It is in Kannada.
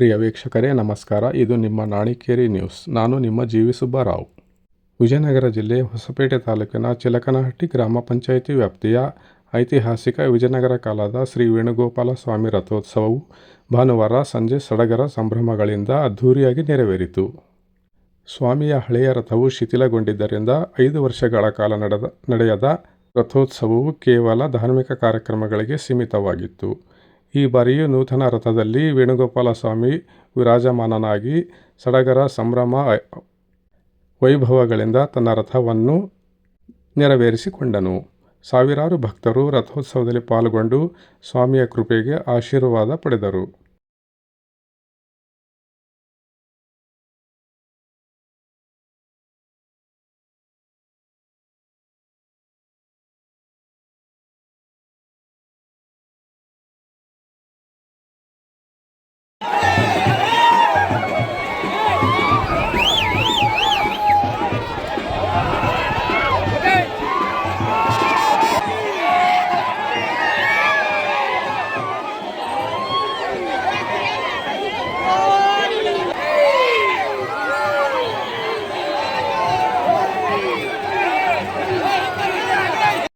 ಪ್ರಿಯ ವೀಕ್ಷಕರೇ, ನಮಸ್ಕಾರ. ಇದು ನಿಮ್ಮ ನಾಣಿಕೇರಿ ನ್ಯೂಸ್. ನಾನು ನಿಮ್ಮ ಜೀವಿ ಸುಬ್ಬರಾವ್. ವಿಜಯನಗರ ಜಿಲ್ಲೆ ಹೊಸಪೇಟೆ ತಾಲೂಕಿನ ಚಿಲಕನಹಟ್ಟಿ ಗ್ರಾಮ ಪಂಚಾಯಿತಿ ವ್ಯಾಪ್ತಿಯ ಐತಿಹಾಸಿಕ ವಿಜಯನಗರ ಕಾಲದ ಶ್ರೀ ವೇಣುಗೋಪಾಲ ಸ್ವಾಮಿ ರಥೋತ್ಸವವು ಭಾನುವಾರ ಸಂಜೆ ಸಡಗರ ಸಂಭ್ರಮಗಳಿಂದ ಅದ್ಧೂರಿಯಾಗಿ ನೆರವೇರಿತು. ಸ್ವಾಮಿಯ ಹಳೆಯ ರಥವು ಶಿಥಿಲಗೊಂಡಿದ್ದರಿಂದ ಐದು ವರ್ಷಗಳ ಕಾಲ ನಡೆದ, ನಡೆಯದ ರಥೋತ್ಸವವು ಕೇವಲ ಧಾರ್ಮಿಕ ಕಾರ್ಯಕ್ರಮಗಳಿಗೆ ಸೀಮಿತವಾಗಿತ್ತು. ಈ ಬಾರಿಯೂ ನೂತನ ರಥದಲ್ಲಿ ವೇಣುಗೋಪಾಲ ಸ್ವಾಮಿ ವಿರಾಜಮಾನನಾಗಿ ಸಡಗರ ಸಂಭ್ರಮ ವೈಭವಗಳಿಂದ ತನ್ನ ರಥವನ್ನು ನೆರವೇರಿಸಿಕೊಂಡನು. ಸಾವಿರಾರು ಭಕ್ತರು ರಥೋತ್ಸವದಲ್ಲಿ ಪಾಲ್ಗೊಂಡು ಸ್ವಾಮಿಯ ಕೃಪೆಗೆ ಆಶೀರ್ವಾದ ಪಡೆದರು.